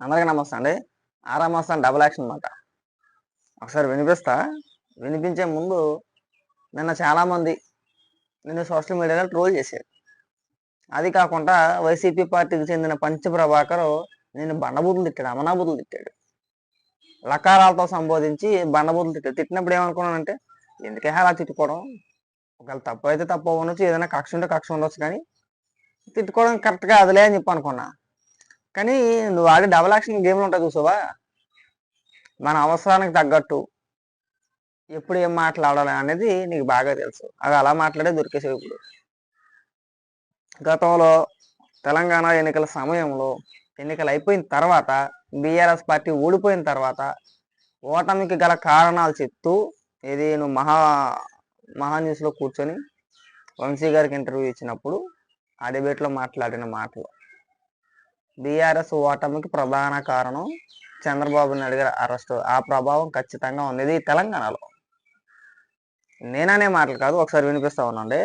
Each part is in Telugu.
అందరికీ నమస్తే అండి. ఆరా మాసం డబుల్ యాక్షన్ అనమాట ఒకసారి వినిపిస్తా? వినిపించే ముందు నిన్న చాలామంది నిన్ను సోషల్ మీడియాలో ట్రోల్ చేశారు. అది కాకుండా వైసీపీ పార్టీకి చెందిన పంచ ప్రభాకరు నేను బండబూతులు తిట్టాడు అమనాబూతులు తిట్టాడు. లకారాలతో సంబోధించి బండబూతులు తిట్టాడు. తిట్టినప్పుడు ఏమనుకున్నానంటే ఎందుకే అలా తిట్టుకోవడం? ఒకవేళ తప్పు అయితే తప్పు అవ్వచ్చు ఏదైనా కక్ష ఉంటే కక్ష ఉండొచ్చు కానీ తిట్టుకోవడం కరెక్ట్గా అదిలే అని చెప్పి అనుకున్నా. కానీ నువ్వు ఆడే డబల్ యాక్షన్ గేమ్లు ఉంటాయి చూసావా? మన అవసరానికి తగ్గట్టు ఎప్పుడు ఏం మాట్లాడాలి అనేది నీకు బాగా తెలుసు. అది అలా మాట్లాడే దొరికేసేవి ఇప్పుడు. గతంలో తెలంగాణ ఎన్నికల సమయంలో ఎన్నికలు అయిపోయిన తర్వాత బీఆర్ఎస్ పార్టీ ఓడిపోయిన తర్వాత ఓటమికి గల కారణాలు చెప్తూ ఇది నువ్వు మహా మహా న్యూస్లో కూర్చొని వంశీ గారికి ఇంటర్వ్యూ ఇచ్చినప్పుడు ఆ డిబేట్లో మాట్లాడిన మాటలు. బీఆర్ఎస్ ఓటమికి ప్రధాన కారణం చంద్రబాబు నాయుడు గారి అరెస్ట్. ఆ ప్రభావం ఖచ్చితంగా ఉంది ఇది తెలంగాణలో. నేననే మాటలు కాదు ఒకసారి వినిపిస్తా ఉన్నాండి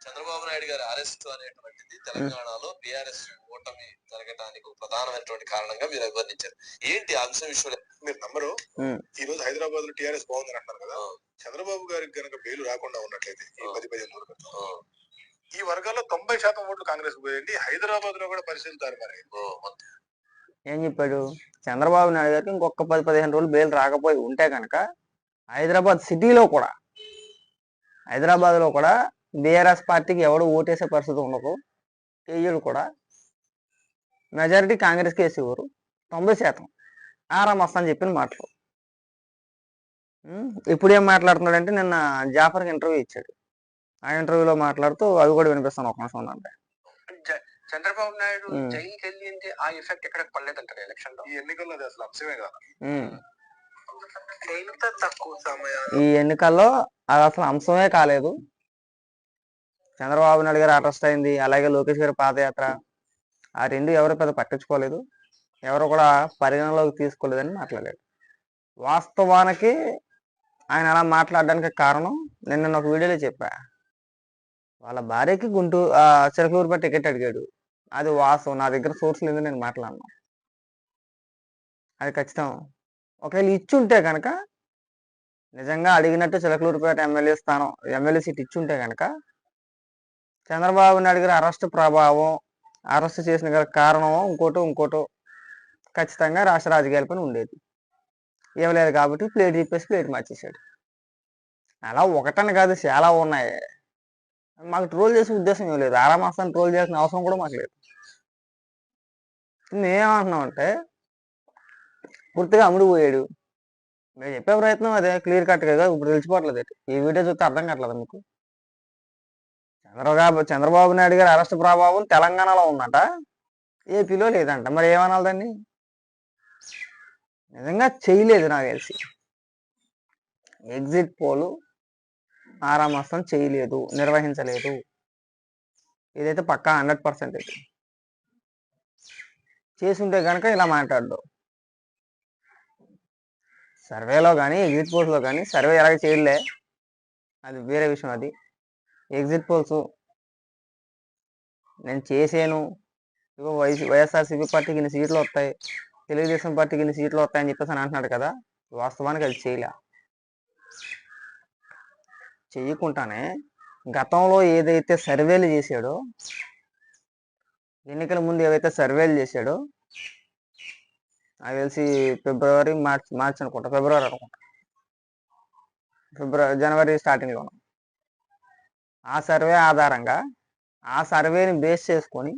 చంద్రబాబు నాయుడు గారి అరెస్ట్ అనేటువంటిది తెలంగాణలో బీఆర్ఎస్ ఓటమి జరగడానికి ప్రధానమైనటువంటి కారణంగా మీరు అభివర్ణించారు. ఏంటి అంశం విషయంలో మీరు నమ్మరు. ఈ రోజు హైదరాబాద్లో టీఆర్ఎస్ బాగుందని అంటారు కదా చంద్రబాబు గారికి గనక బెయిల్ రాకుండా ఉన్నట్లయితే ఈ పది పదిహేను రోజుల ఈ వర్గాల్లో తొంభై శాతం ఓట్లు కాంగ్రెస్ పోయండి హైదరాబాద్లో కూడా పరిశీలిస్తారు మరి. ఏం చెప్పాడు? చంద్రబాబు నాయుడు గారికి ఇంకొక పది పదిహేను రోజులు బెయిల్ రాకపోయి ఉంటే కనుక హైదరాబాద్ సిటీలో కూడా హైదరాబాద్లో కూడా బీఆర్ఎస్ పార్టీకి ఎవడు ఓటేసే పరిస్థితి ఉండదు. వేయడు కూడా మెజారిటీ కాంగ్రెస్కి వేసేవారు. తొంభై శాతం. ఆరామ్ వస్తాను చెప్పిన మాటలు. ఇప్పుడు ఏం మాట్లాడుతున్నాడంటే నిన్న జాఫర్కి ఇంటర్వ్యూ ఇచ్చాడు. ఆ ఇంటర్వ్యూలో మాట్లాడుతూ అవి కూడా వినిపిస్తాను ఒక నిమిషం జ- చంద్రబాబు నాయుడు. జైలుకి వెళ్ళి అంటే ఆ ఎఫెక్ట్ ఎక్కడ పడలేదంటారు ఎలక్షన్లో ఈ ఎన్నికల్లో అది అసలు అంశమే కాదు. ఉమ్. ఇంత తక్కువ సమయం ఈ ఎన్నికల్లో అది అసలు అంశమే కాలేదు. చంద్రబాబు నాయుడు గారు అరెస్ట్ అయింది అలాగే లోకేష్ గారి పాదయాత్ర ఆ రెండు ఎవరు పెద్ద పట్టించుకోలేదు. ఎవరు కూడా పరిగణలోకి తీసుకోలేదని మాట్లాడాడు వాస్తవానికి ఆయన అలా మాట్లాడడానికి కారణం నేను నిన్న ఒక వీడియోలో చెప్పా. వాళ్ళ భార్యకి గుంటూరు చిలకలూరుపేట టికెట్ అడిగాడు. అది వాస్తవం. నా దగ్గర సోర్స్ లేదు నేను మాట్లాడను. అది ఖచ్చితం. ఒకవేళ ఇచ్చి ఉంటే కనుక నిజంగా అడిగినట్టు చిలకలూరుపేట ఎమ్మెల్యే స్థానం ఎమ్మెల్యే సీట్ ఇచ్చుంటే కనుక చంద్రబాబు నాయుడు గారి అరెస్ట్ ప్రభావం అరెస్ట్ చేసిన గల కారణం ఇంకోటో ఇంకోటో ఖచ్చితంగా రాష్ట్ర రాజకీయాల పని ఉండేది. ఇవ్వలేదు కాబట్టి ప్లేట్ చెప్పేసి ప్లేట్ మార్చేశాడు. అలా ఒకటని కాదు చాలా ఉన్నాయి. మాకు ట్రోల్ చేసే ఉద్దేశం ఏం లేదు. ఆరామాసాన్ని ట్రోల్ చేయాల్సిన అవసరం కూడా మాకు లేదు. మేమేమంటున్నామంటే పూర్తిగా అమ్ముడు పోయాడు. మీరు చెప్పే ప్రయత్నం అదే క్లియర్ కట్ కదా ఇప్పుడు తెలిసిపోవట్లేదు ఈ వీడియో చూస్తే అర్థం కావట్లేదు మీకు? చంద్రబాబు చంద్రబాబు నాయుడు గారి అరెస్ట్ ప్రభావం తెలంగాణలో ఉందంట. ఏపీలో లేదంట. మరి ఏమనాలి దాన్ని? నిజంగా చేయలేదు నాకు తెలిసి. ఎగ్జిట్ పోలు ఆరామస్తం చేయలేదు నిర్వహించలేదు. ఇదైతే పక్కా హండ్రెడ్ పర్సెంట్ అయితే. చేసుంటే కనుక ఇలా మాట్లాడు సర్వేలో కానీ ఎగ్జిట్ పోల్స్లో కానీ సర్వే ఎలాగ చేయలే. అది వేరే విషయం అది. ఎగ్జిట్ పోల్స్ నేను చేసాను. ఇగో వైసీ వైఎస్ఆర్సీపీ పార్టీకి ఇన్ని సీట్లు వస్తాయి తెలుగుదేశం పార్టీకి ఇన్ని సీట్లు వస్తాయని చెప్పేసి అని అంటున్నాడు కదా. వాస్తవానికి అది చేయలే. చేయకుండానే గతంలో ఏదైతే సర్వేలు చేశాడో ఎన్నికల ముందు ఏవైతే సర్వేలు చేశాడో నాకు తెలిసి ఫిబ్రవరి మార్చ్ మార్చ్ అనుకుంటా ఫిబ్రవరి అనుకుంటా. ఫిబ్రవరి జనవరి స్టార్టింగ్లో ఆ సర్వే ఆధారంగా ఆ సర్వేని బేస్ చేసుకొని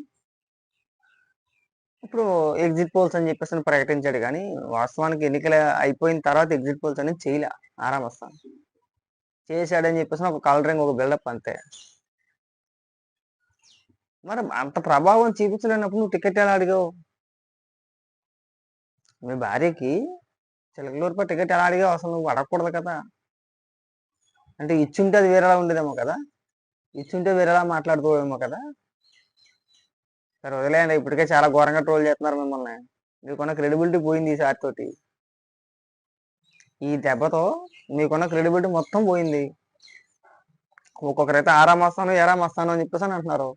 ఇప్పుడు ఎగ్జిట్ పోల్స్ అని చెప్పేసి ప్రకటించాడు కానీ వాస్తవానికి ఎన్నికలు అయిపోయిన తర్వాత ఎగ్జిట్ పోల్స్ అనేది చేయలే ఆరామస్తాను చేశాడని చెప్పేసి ఒక కలరింగ్ ఒక బిల్డప్ అంతే. మరి అంత ప్రభావం చూపించలేనప్పుడు నువ్వు టికెట్ ఎలా అడిగావు? మీ భార్యకి చిలకలూరుపై టికెట్ ఎలా అడిగావు? అసలు నువ్వు అడగకూడదు కదా. అంటే ఇచ్చుంటే అది వేరేలా ఉండేదేమో కదా. ఇచ్చుంటే వేరేలా మాట్లాడుకోవేమో కదా. సరే వదిలేయండి ఇప్పటికే చాలా ఘోరంగా ట్రోల్ చేస్తున్నారు మిమ్మల్ని. మీకున్న క్రెడిబిలిటీ పోయింది ఈ తోటి ఈ దెబ్బతో మీకున్న క్రెడిబిలిటీ మొత్తం పోయింది. ఒక్కొక్కరైతే ఆరా వస్తాను ఏరామ్ వస్తాను అని చెప్పేసి అని అంటున్నారు.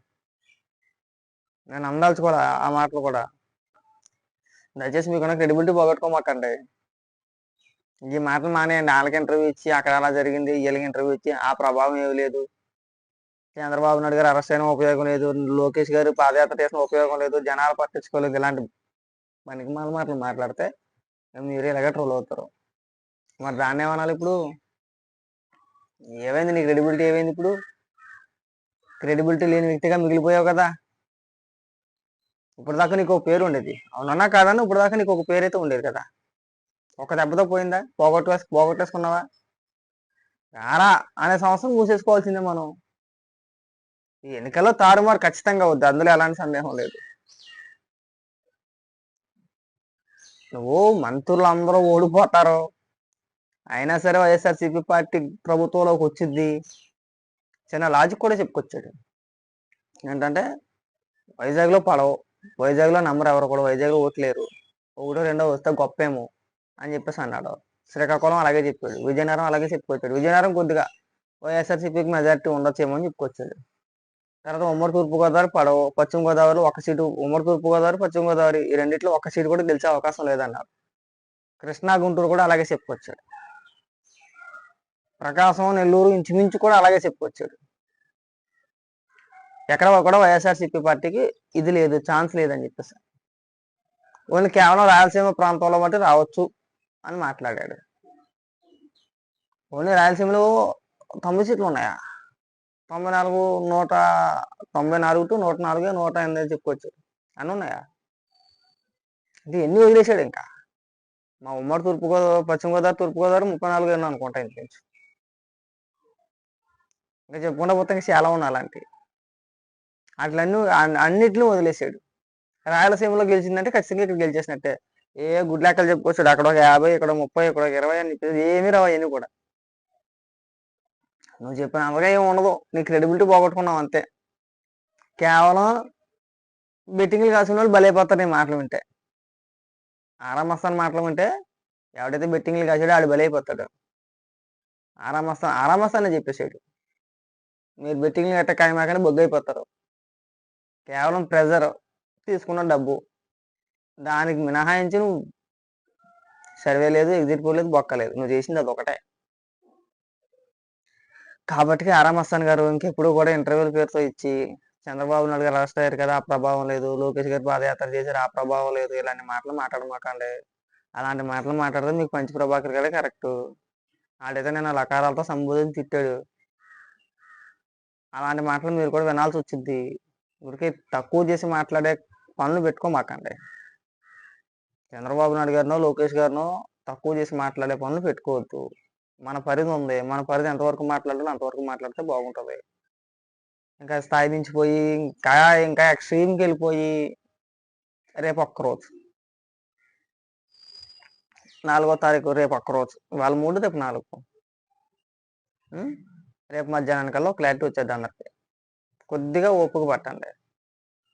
నేను అందాల్చుకోలే ఆ మాటలు కూడా. దయచేసి మీకున్న క్రెడిబిలిటీ పోగొట్టుకోమాకండి. ఈ మాటలు మానేయండి. వాళ్ళకి ఇంటర్వ్యూ ఇచ్చి అక్కడ అలా జరిగింది వీళ్ళకి ఇంటర్వ్యూ ఇచ్చి ఆ ప్రభావం ఏమీ లేదు. చంద్రబాబు నాయుడు గారు అరెస్ట్ అయిన ఉపయోగం లేదు. లోకేష్ గారు పాదయాత్ర చేసిన ఉపయోగం లేదు. జనాలు పట్టించుకోలేదు. ఇలాంటి మనకి మన మాటలు మాట్లాడితే మీరు ఇలాగే ట్రోల్ అవుతారు. మరి దాన్ని ఏమనాలి ఇప్పుడు? ఏమైంది నీ క్రెడిబిలిటీ ఏమైంది ఇప్పుడు? క్రెడిబిలిటీ లేని వ్యక్తిగా మిగిలిపోయావు కదా? ఇప్పుడు దాకా నీకు ఒక పేరు ఉండేది. అవునన్నా కాదని ఇప్పుడు దాకా నీకు ఒక పేరు అయితే ఉండేది కదా? ఒక దెబ్బతో పోయిందా? పోగొట్టు పోగొట్టేసుకున్నావా? రారా అనే సంవత్సరం మూసేసుకోవాల్సిందే మనం. ఈ ఎన్నికల్లో తారుమారు ఖచ్చితంగా వద్దు. అందులో ఎలాంటి సందేహం లేదు. నువ్వు మంత్రులు అందరూ ఓడిపోతారు. అయినా సరే వైఎస్ఆర్సీపీ పార్టీ ప్రభుత్వంలోకి వచ్చింది చిన్న లాజిక్ కూడా చెప్పుకొచ్చాడు. ఏంటంటే వైజాగ్లో పడవు. వైజాగ్లో నమ్మరు ఎవరు కూడా వైజాగ్లో ఓట్లేరు. ఒకటో రెండో వస్తే గొప్పేమో అని చెప్పేసి అన్నాడు. శ్రీకాకుళం అలాగే చెప్పాడు. విజయనగరం అలాగే చెప్పుకొచ్చాడు. విజయనగరం కొద్దిగా వైఎస్ఆర్సీపీకి మెజారిటీ ఉండొచ్చేమో అని చెప్పుకొచ్చాడు. తర్వాత ఉమ్మడి తూర్పుగోదావరి పడవ. పశ్చిమ గోదావరిలో ఒక సీటు ఉమ్మడి తూర్పుగోదావరి పశ్చిమ గోదావరి ఈ రెండిట్లో ఒక సీటు కూడా గెలిచే అవకాశం లేదన్నారు కృష్ణా గుంటూరు కూడా అలాగే చెప్పుకొచ్చాడు. ప్రకాశం నెల్లూరు ఇంచుమించు కూడా అలాగే చెప్పుకొచ్చాడు. ఎక్కడ కూడా వైఎస్ఆర్సీపీ పార్టీకి ఇది లేదు ఛాన్స్ లేదని చెప్పేసి. ఓన్లీ కేవలం రాయలసీమ ప్రాంతంలో మట్టి రావచ్చు అని మాట్లాడాడు. ఓన్లీ రాయలసీమలో తొంభై సీట్లు ఉన్నాయా? తొంభై నాలుగు నూట తొంభై నాలుగు టు నూట నాలుగు నూట ఎనిమిది చెప్పుకోవచ్చు అని ఉన్నాయా? ఇది ఎన్ని వదిలేశాడు ఇంకా? మా ఉమ్మడి తూర్పు గోదావరి పశ్చిమ గోదావరి తూర్పు గోదావరి ముప్పై నాలుగు ఎన్నో అనుకుంటా ఇంచుమించు ఇంకా చెప్పుకుంటా పోతే ఇంకా చాలా ఉన్నాయి అలాంటివి అట్లన్నీ అన్- అన్నిటిని వదిలేసాడు. రాయలసీమలో గెలిచిందంటే ఖచ్చితంగా ఇక్కడ గెలిచేసినట్టే. ఏ గుడ్ లెక్కలు చెప్పుకొచ్చాడు అక్కడ ఒక యాభై ఇక్కడ ముప్పై ఇక్కడ ఒక ఇరవై అని చెప్పేసి ఏమీ రావు అవన్నీ కూడా. నువ్వు చెప్పిన అంతగా ఏమి ఉండదు. నీ క్రెడిబిలిటీ పోగొట్టుకున్నావు అంతే. కేవలం బెట్టింగ్లు కాసిన వాళ్ళు బలైపోతారు నీ మాటలు వింటే. ఆరామస్తాన్ మాటలు వింటే ఎవడైతే బెట్టింగ్లు కాసాడో ఆడు బలైపోతాడు. ఆరామస్తాన్ ఆరామస్తాన్ అని చెప్పేసాడు మీరు బెట్టింగ్లు గట్ట కాయమాకని బొగ్గైపోతారు. కేవలం ప్రెజర్ తీసుకున్న డబ్బు. దానికి మినహాయించి నువ్వు సర్వే లేదు ఎగ్జిట్ పోల్ లేదు బొక్కలేదు నువ్వు చేసింది అది ఒకటే. కాబట్టి ఆరామస్తాన్ గారు ఇంకెప్పుడు కూడా ఇంటర్వ్యూల పేరుతో ఇచ్చి చంద్రబాబు నాయుడు గారు అరెస్ట్ అయ్యారు కదా ఆ ప్రభావం లేదు. లోకేష్ గారు పాదయాత్ర చేశారు ఆ ప్రభావం లేదు. ఇలాంటి మాటలు మాట్లాడమాకండి. అలాంటి మాటలు మాట్లాడితే మీకు మంచి ప్రభాకర్ గారే కరెక్ట్. ఆడైతే నేను లకారాలతో సంబోధించి తిట్టాడు. అలాంటి మాటలు మీరు కూడా వినాల్సి వచ్చింది ఊరికే తక్కువ చేసి మాట్లాడే పనులు పెట్టుకోమాకండి. చంద్రబాబు నాయుడు గారినో లోకేష్ గారినో తక్కువ చేసి మాట్లాడే పనులు పెట్టుకోవద్దు. మన పరిధి ఉంది. మన పరిధి ఎంతవరకు మాట్లాడాలో అంతవరకు మాట్లాడితే బాగుంటుంది. ఇంకా స్థాయి మించిపోయి ఇంకా ఇంకా ఎక్స్ట్రీమ్కి వెళ్ళిపోయి రేపు ఒక్క రోజు. నాలుగో తారీఖు రేపు ఒక్క రోజు. వాళ్ళ మూడు రేపు నాలుగు. రేపు మధ్యాహ్నానికల్లా క్లారిటీ వచ్చేది అందరికి. కొద్దిగా ఓపిక పట్టండి.